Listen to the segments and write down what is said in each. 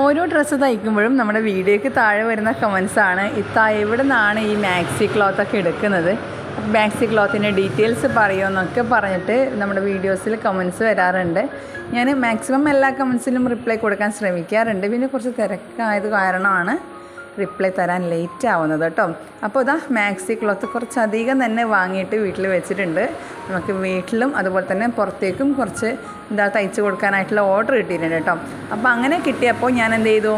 ഓരോ ഡ്രസ്സ് തയ്ക്കുമ്പോഴും നമ്മുടെ വീഡിയോയ്ക്ക് താഴെ വരുന്ന കമൻസാണ് ഇത്ത എവിടെ നിന്നാണ് ഈ മാക്സി ക്ലോത്ത് ഒക്കെ എടുക്കുന്നത്? മാക്സി ക്ലോത്തിന്റെ ഡീറ്റെയിൽസ് പറയുമെന്നൊക്കെ പറഞ്ഞിട്ട് നമ്മുടെ വീഡിയോസിൽ കമൻസ് വരാറുണ്ട്. ഞാൻ മാക്സിമം എല്ലാ കമൻസിലും റിപ്ലൈ കൊടുക്കാൻ ശ്രമിക്കാറുണ്ട്. പിന്നെ കുറച്ച് തിരക്കായത് കാരണമാണ് റിപ്ലൈ തരാൻ ലേറ്റ് ആവുന്നത് കേട്ടോ അപ്പോൾ ഇതാ മാക്സി ക്ലോത്ത് കുറച്ചധികം തന്നെ വാങ്ങിയിട്ട് വീട്ടിൽ വെച്ചിട്ടുണ്ട്. നമുക്ക് വീട്ടിലും അതുപോലെ തന്നെ പുറത്തേക്കും കുറച്ച് എന്താ തയ്ച്ച് കൊടുക്കാനായിട്ടുള്ള ഓർഡർ കിട്ടിയിട്ടുണ്ട് കേട്ടോ അപ്പോൾ അങ്ങനെ കിട്ടിയപ്പോൾ ഞാൻ എന്ത് ചെയ്തു?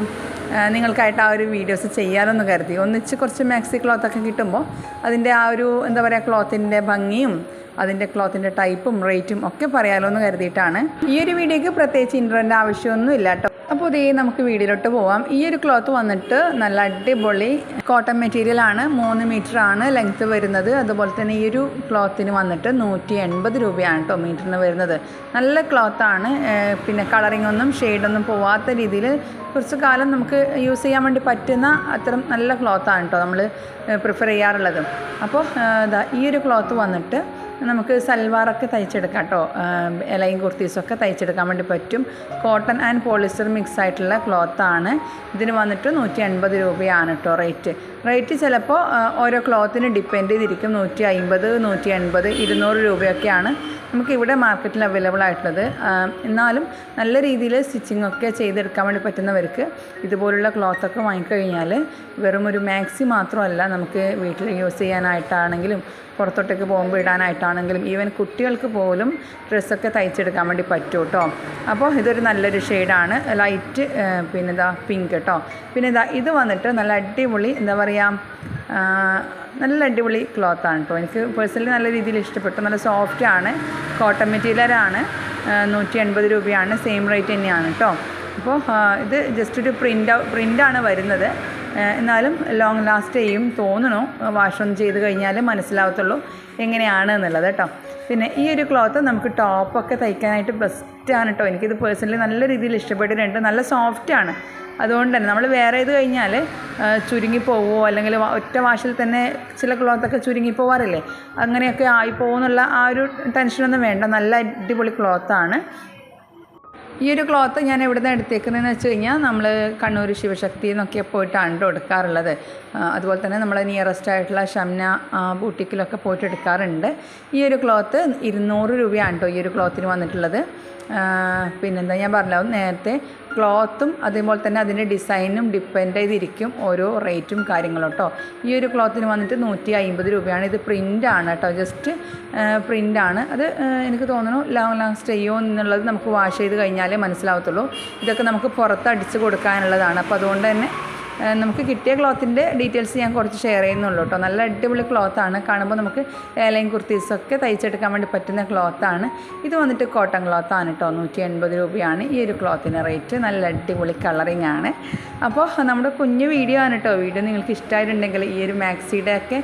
നിങ്ങൾക്കായിട്ട് ആ ഒരു വീഡിയോസ് ചെയ്യാമെന്ന് കരുതി. ഒന്നിച്ച് കുറച്ച് മാക്സി ക്ലോത്തൊക്കെ കിട്ടുമ്പോൾ അതിന്റെ ആ ഒരു എന്താ പറയുക ക്ലോത്തിന്റെ ഭംഗിയും അതിന്റെ ക്ലോത്തിന്റെ ടൈപ്പും റേറ്റും ഒക്കെ പറയാമല്ലോ എന്ന് കരുതിയിട്ടാണ്. ഈ ഒരു വീഡിയോയ്ക്ക് പ്രത്യേകിച്ച് ഇൻട്രോന്റെ ആവശ്യമൊന്നുമില്ല കേട്ടോ അപ്പോൾ ഇതേ നമുക്ക് വീടിലോട്ട് പോവാം. ഈ ഒരു ക്ലോത്ത് വന്നിട്ട് നല്ല അടിപൊളി കോട്ടൺ മെറ്റീരിയൽ ആണ്. മൂന്ന് മീറ്റർ ആണ് ലെങ്ത്ത് വരുന്നത്. അതുപോലെ തന്നെ ഈ ഒരു ക്ലോത്തിന് വന്നിട്ട് നൂറ്റി എൺപത് രൂപയാണ് കേട്ടോ മീറ്ററിന് വരുന്നത്. നല്ല ക്ലോത്താണ് പിന്നെ കളറിംഗ് ഒന്നും ഷെയ്ഡൊന്നും പോവാത്ത രീതിയിൽ കുറച്ച് കാലം നമുക്ക് യൂസ് ചെയ്യാൻ വേണ്ടി പറ്റുന്ന അത്തരം നല്ല ക്ലോത്താണ് കേട്ടോ നമ്മൾ പ്രിഫർ ചെയ്യാറുള്ളത്. അപ്പോൾ ഈ ഒരു ക്ലോത്ത് വന്നിട്ട് നമുക്ക് സൽവാറൊക്കെ തയ്ച്ചെടുക്കാം കേട്ടോ. ഇലയും കുർത്തീസൊക്കെ തയ്ച്ചെടുക്കാൻ വേണ്ടി പറ്റും. കോട്ടൺ ആൻഡ് പോളിസ്റ്റർ മിക്സ് ആയിട്ടുള്ള ക്ലോത്താണ് ഇതിന് വന്നിട്ട് നൂറ്റി അൻപത് രൂപയാണ് കേട്ടോ റേറ്റ് റേറ്റ് ചിലപ്പോൾ ഓരോ ക്ലോത്തിന് ഡിപ്പെൻഡ് ചെയ്തിരിക്കും. നൂറ്റി അൻപത് നൂറ്റി എൺപത് ഇരുന്നൂറ് രൂപയൊക്കെയാണ് നമുക്ക് ഇവിടെ മാർക്കറ്റിൽ അവൈലബിൾ ആയിട്ടുള്ളത്. എന്നാലും നല്ല രീതിയിൽ സ്റ്റിച്ചിങ് ഒക്കെ ചെയ്തെടുക്കാൻ വേണ്ടി പറ്റുന്നവർക്ക് ഇതുപോലുള്ള ക്ലോത്തൊക്കെ വാങ്ങിക്കഴിഞ്ഞാൽ വെറും ഒരു മാക്സി മാത്രമല്ല നമുക്ക് വീട്ടിൽ യൂസ് ചെയ്യാനായിട്ടാണെങ്കിലും പുറത്തോട്ടേക്ക് പോകുമ്പോൾ ഇടാനായിട്ടാണെങ്കിലും ഈവൻ കുട്ടികൾക്ക് പോലും ഡ്രസ്സൊക്കെ തയ്ച്ചെടുക്കാൻ വേണ്ടി പറ്റും കേട്ടോ അപ്പോൾ ഇതൊരു നല്ലൊരു ഷെയ്ഡാണ് ലൈറ്റ് പിന്നെ ഇതാ പിങ്ക് കേട്ടോ പിന്നെ ഇതാ ഇത് വന്നിട്ട് നല്ല അടിപൊളി എന്താ പറയുക നല്ല അടിപൊളി ക്ലോത്ത് ആണ് കേട്ടോ എനിക്ക് പേഴ്സണലി നല്ല രീതിയിൽ ഇഷ്ടപ്പെട്ടു. നല്ല സോഫ്റ്റ് ആണ്. കോട്ടൺ മെറ്റീരിയലാണ് നൂറ്റി എൺപത് രൂപയാണ്. സെയിം റേറ്റ് തന്നെയാണ് കേട്ടോ അപ്പോൾ ഇത് ജസ്റ്റ് ഒരു പ്രിന്റ് പ്രിന്റാണ് വരുന്നത്. എന്നാലും ലോങ് ലാസ്റ്റ് ചെയ്യും തോന്നണു. വാഷ് ഓൺ ചെയ്ത് കഴിഞ്ഞാൽ മനസ്സിലാവത്തുള്ളൂ എങ്ങനെയാണ് എന്നുള്ളത് കേട്ടോ പിന്നെ ഈ ഒരു ക്ലോത്ത് നമുക്ക് ടോപ്പൊക്കെ തയ്ക്കാനായിട്ട് ബെസ്റ്റാണ് കേട്ടോ എനിക്കിത് പേഴ്സണലി നല്ല രീതിയിൽ ഇഷ്ടപ്പെട്ടിട്ടുണ്ട്. നല്ല സോഫ്റ്റാണ് അതുകൊണ്ട് തന്നെ നമ്മൾ വേറെ ഇത് കഴിഞ്ഞാൽ ചുരുങ്ങി പോവോ അല്ലെങ്കിൽ ഒറ്റ വാഷിൽ തന്നെ ചില ക്ലോത്തൊക്കെ ചുരുങ്ങി പോവാറില്ലേ? അങ്ങനെയൊക്കെ ആയി ആ ഒരു ടെൻഷനൊന്നും വേണ്ട. നല്ല അടിപൊളി ക്ലോത്താണ് ഈ ഒരു ക്ലോത്ത് ഞാൻ എവിടെ നിന്ന് എടുത്തേക്കുന്നതെന്ന് വെച്ച് കഴിഞ്ഞാൽ നമ്മൾ കണ്ണൂർ ശിവശക്തി എന്നൊക്കെ പോയിട്ടാണ് എടുക്കാറുള്ളത്. അതുപോലെ തന്നെ നമ്മൾ നിയറസ്റ്റ് ആയിട്ടുള്ള ഷംന ബൂട്ടിക്കിലൊക്കെ പോയിട്ട് എടുക്കാറുണ്ട്. ഈ ഒരു ക്ലോത്ത് ഇരുന്നൂറ് രൂപയാണ് കേട്ടോ ഈ ഒരു ക്ലോത്തിന് വന്നിട്ടുള്ളത്. പിന്നെന്താ ഞാൻ പറഞ്ഞല്ലോ നേരത്തെ ക്ലോത്തും അതേപോലെ തന്നെ അതിന്റെ ഡിസൈനും ഡിപ്പെൻഡ് ചെയ്തിരിക്കും ഓരോ റേറ്റും കാര്യങ്ങളും കേട്ടോ. ഈ ഒരു ക്ലോത്തിന് വന്നിട്ട് നൂറ്റി അമ്പത് രൂപയാണ്. ഇത് പ്രിന്റാണ് കേട്ടോ. ജസ്റ്റ് പ്രിന്റാണ് അത് എനിക്ക് തോന്നുന്നു ലോങ് ലാസ്റ്റ് ചെയ്യോ എന്നുള്ളത് നമുക്ക് വാഷ് ചെയ്ത് കഴിഞ്ഞാലേ മനസ്സിലാവത്തുള്ളൂ. ഇതൊക്കെ നമുക്ക് പുറത്ത് അടിച്ച് കൊടുക്കാനുള്ളതാണ്. അപ്പോൾ അതുകൊണ്ട് തന്നെ നമുക്ക് കിട്ടിയ ക്ലോത്തിന്റെ ഡീറ്റെയിൽസ് ഞാൻ കുറച്ച് ഷെയർ ചെയ്യുന്നുള്ളൂ കേട്ടോ. നല്ല അടിപൊളി ക്ലോത്താണ് കാണുമ്പോൾ നമുക്ക് ഏലയും കുർത്തീസൊക്കെ തയ്ച്ചെടുക്കാൻ വേണ്ടി പറ്റുന്ന ക്ലോത്താണ് ഇത് വന്നിട്ട് കോട്ടൺ ക്ലോത്താണ് കേട്ടോ. നൂറ്റി എൺപത് രൂപയാണ് ഈ ഒരു ക്ലോത്തിന് റേറ്റ്. നല്ല അടിപൊളി കളറിങ് ആണ്. അപ്പോൾ നമ്മുടെ കുഞ്ഞു വീഡിയോ ആണ് കേട്ടോ. വീഡിയോ നിങ്ങൾക്ക് ഇഷ്ടമായിട്ടുണ്ടെങ്കിൽ ഈ ഒരു മാക്സിയുടെ ഒക്കെ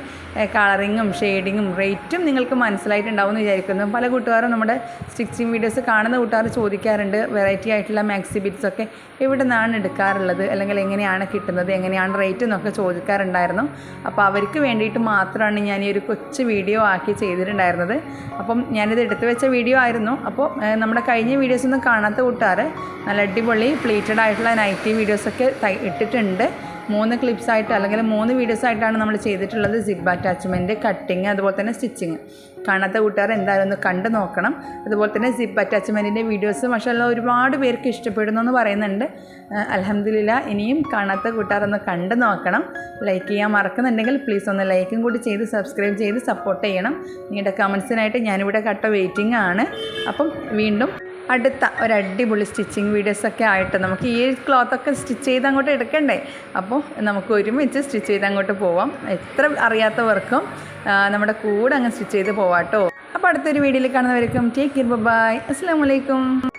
കളറിങ്ങും ഷെയ്ഡിങ്ങും റേറ്റും നിങ്ങൾക്ക് മനസ്സിലായിട്ടുണ്ടാവും എന്ന് വിചാരിക്കുന്നു. പല കൂട്ടുകാരും നമ്മുടെ സ്റ്റിച്ചിങ് വീഡിയോസ് കാണുന്ന കൂട്ടുകാർ ചോദിക്കാറുണ്ട്. വെറൈറ്റി ആയിട്ടുള്ള മാക്സി ബിറ്റ്സൊക്കെ എവിടെ നിന്നാണ് എടുക്കാറുള്ളത്? അല്ലെങ്കിൽ എങ്ങനെയാണ് കിട്ടുന്നത്? എങ്ങനെയാണ് റേറ്റ് എന്നൊക്കെ ചോദിക്കാറുണ്ടായിരുന്നു. അപ്പോൾ അവർക്ക് വേണ്ടിയിട്ട് മാത്രമാണ് ഞാൻ ഈ ഒരു കൊച്ച് വീഡിയോ ആക്കി ചെയ്തിട്ടുണ്ടായിരുന്നത്. അപ്പം ഞാനിത് എടുത്തു വെച്ച വീഡിയോ ആയിരുന്നു. അപ്പോൾ നമ്മുടെ കഴിഞ്ഞ വീഡിയോസ് ഒന്നും കാണാത്ത കൂട്ടുകാർ നല്ല അടിപൊളി പ്ലീറ്റഡ് ആയിട്ടുള്ള നൈറ്റി വീഡിയോസൊക്കെ ഇട്ടിട്ടുണ്ട്. മൂന്ന് ക്ലിപ്സ് ആയിട്ട് അല്ലെങ്കിൽ മൂന്ന് വീഡിയോസ് ആയിട്ടാണ് നമ്മൾ ചെയ്തിട്ടുള്ളത് സിബ് അറ്റാച്ച്മെന്റ് കട്ടിങ് അതുപോലെ തന്നെ സ്റ്റിച്ചിങ് കാണാത്ത കൂട്ടുകാർ എന്തായാലും ഒന്ന് കണ്ടു നോക്കണം. അതുപോലെ തന്നെ സിബ് അറ്റാച്ച്മെന്റിന്റെ വീഡിയോസ് മഷാല്ല ഒരുപാട് പേർക്ക് ഇഷ്ടപ്പെടുന്നു എന്ന് പറയുന്നുണ്ട്. അലഹമ്മദില്ല ഇനിയും കാണാത്ത കൂട്ടുകാർ ഒന്ന് കണ്ടു നോക്കണം. ലൈക്ക് ചെയ്യാൻ മറക്കുന്നുണ്ടെങ്കിൽ പ്ലീസ് ഒന്ന് ലൈക്കും കൂടി ചെയ്ത് സബ്സ്ക്രൈബ് ചെയ്ത് സപ്പോർട്ട് ചെയ്യണം. നിങ്ങളുടെ കമൻസിനായിട്ട് ഞാനിവിടെ കട്ട വെയിറ്റിംഗ് ആണ്. അപ്പം വീണ്ടും അടുത്ത ഒരു അടിപൊളി സ്റ്റിച്ചിങ് വീഡിയോസൊക്കെ ആയിട്ട് നമുക്ക് ഈ ക്ലോത്തൊക്കെ സ്റ്റിച്ച് ചെയ്ത് അങ്ങോട്ട് എടുക്കണ്ടേ? അപ്പോൾ നമുക്ക് ഒരുമിച്ച് സ്റ്റിച്ച് ചെയ്ത് അങ്ങോട്ട് പോവാം. എത്ര അറിയാത്തവർക്കും നമ്മുടെ കൂടെ അങ്ങ് സ്റ്റിച്ച് ചെയ്ത് പോവാട്ടോ. അപ്പോൾ അടുത്തൊരു വീഡിയോയിൽ കാണുന്നവർക്കും ടേക്ക് കെയർ ബൈ അസ്സാം വലൈക്കും